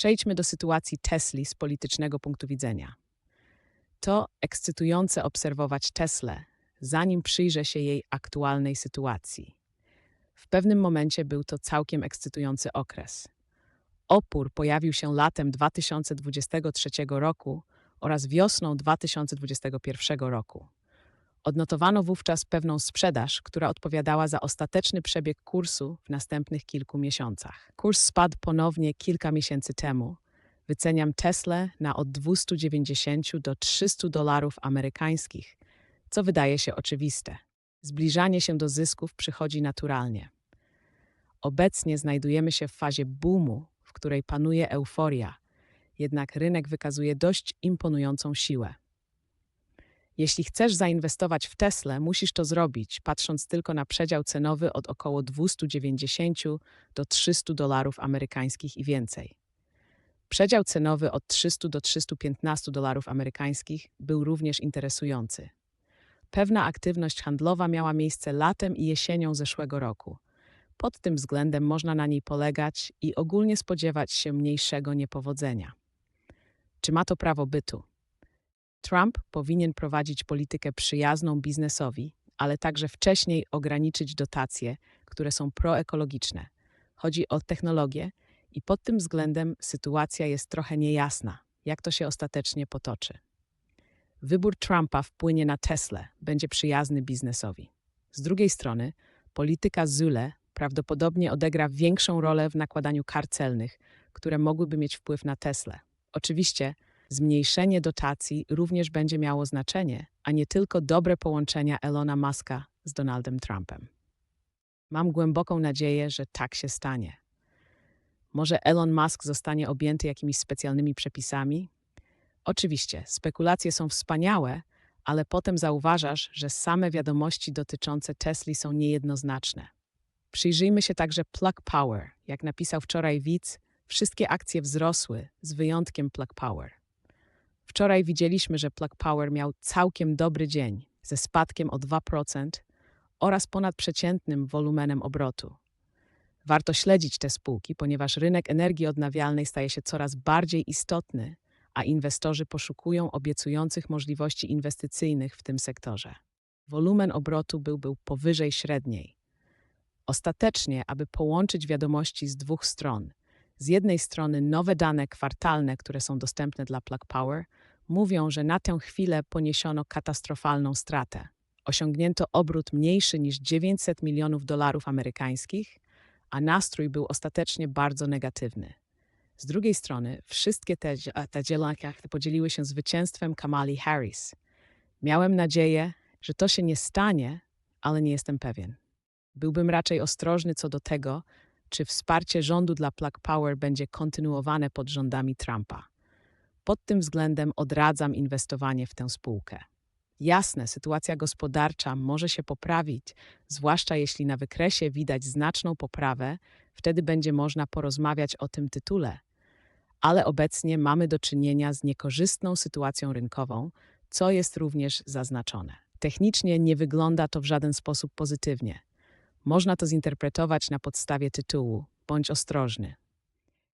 Przejdźmy do sytuacji Tesli z politycznego punktu widzenia. To ekscytujące obserwować Teslę, zanim przyjrzę się jej aktualnej sytuacji. W pewnym momencie był to całkiem ekscytujący okres. Opór pojawił się latem 2023 roku oraz wiosną 2021 roku. Odnotowano wówczas pewną sprzedaż, która odpowiadała za ostateczny przebieg kursu w następnych kilku miesiącach. Kurs spadł ponownie kilka miesięcy temu. Wyceniam Tesla na od 290 do 300 dolarów amerykańskich, co wydaje się oczywiste. Zbliżanie się do zysków przychodzi naturalnie. Obecnie znajdujemy się w fazie boomu, w której panuje euforia, jednak rynek wykazuje dość imponującą siłę. Jeśli chcesz zainwestować w Tesla, musisz to zrobić, patrząc tylko na przedział cenowy od około 290 do 300 dolarów amerykańskich i więcej. Przedział cenowy od 300 do 315 dolarów amerykańskich był również interesujący. Pewna aktywność handlowa miała miejsce latem i jesienią zeszłego roku. Pod tym względem można na niej polegać i ogólnie spodziewać się mniejszego niepowodzenia. Czy ma to prawo bytu? Trump powinien prowadzić politykę przyjazną biznesowi, ale także wcześniej ograniczyć dotacje, które są proekologiczne. Chodzi o technologię i pod tym względem sytuacja jest trochę niejasna, jak to się ostatecznie potoczy. Wybór Trumpa wpłynie na Tesla, będzie przyjazny biznesowi. Z drugiej strony, polityka Zule prawdopodobnie odegra większą rolę w nakładaniu kar celnych, które mogłyby mieć wpływ na Tesla. Oczywiście, Zmniejszenie dotacji również będzie miało znaczenie, a nie tylko dobre połączenia Elona Muska z Donaldem Trumpem. Mam głęboką nadzieję, że tak się stanie. Może Elon Musk zostanie objęty jakimiś specjalnymi przepisami? Oczywiście, spekulacje są wspaniałe, ale potem zauważasz, że same wiadomości dotyczące Tesli są niejednoznaczne. Przyjrzyjmy się także Plug Power. Jak napisał wczoraj widz, wszystkie akcje wzrosły, z wyjątkiem Plug Power. Wczoraj widzieliśmy, że Plug Power miał całkiem dobry dzień ze spadkiem o 2% oraz ponadprzeciętnym wolumenem obrotu. Warto śledzić te spółki, ponieważ rynek energii odnawialnej staje się coraz bardziej istotny, a inwestorzy poszukują obiecujących możliwości inwestycyjnych w tym sektorze. Wolumen obrotu był, był powyżej średniej. Ostatecznie, aby połączyć wiadomości z dwóch stron, z jednej strony nowe dane kwartalne, które są dostępne dla Plug Power, mówią, że na tę chwilę poniesiono katastrofalną stratę. Osiągnięto obrót mniejszy niż 900 milionów dolarów amerykańskich, a nastrój był ostatecznie bardzo negatywny. Z drugiej strony, wszystkie te, te działania podzieliły się zwycięstwem Kamali Harris. Miałem nadzieję, że to się nie stanie, ale nie jestem pewien. Byłbym raczej ostrożny co do tego, czy wsparcie rządu dla Plug Power będzie kontynuowane pod rządami Trumpa. Pod tym względem odradzam inwestowanie w tę spółkę. Jasne, sytuacja gospodarcza może się poprawić, zwłaszcza jeśli na wykresie widać znaczną poprawę, wtedy będzie można porozmawiać o tym tytule. Ale obecnie mamy do czynienia z niekorzystną sytuacją rynkową, co jest również zaznaczone. Technicznie nie wygląda to w żaden sposób pozytywnie. Można to zinterpretować na podstawie tytułu bądź ostrożny.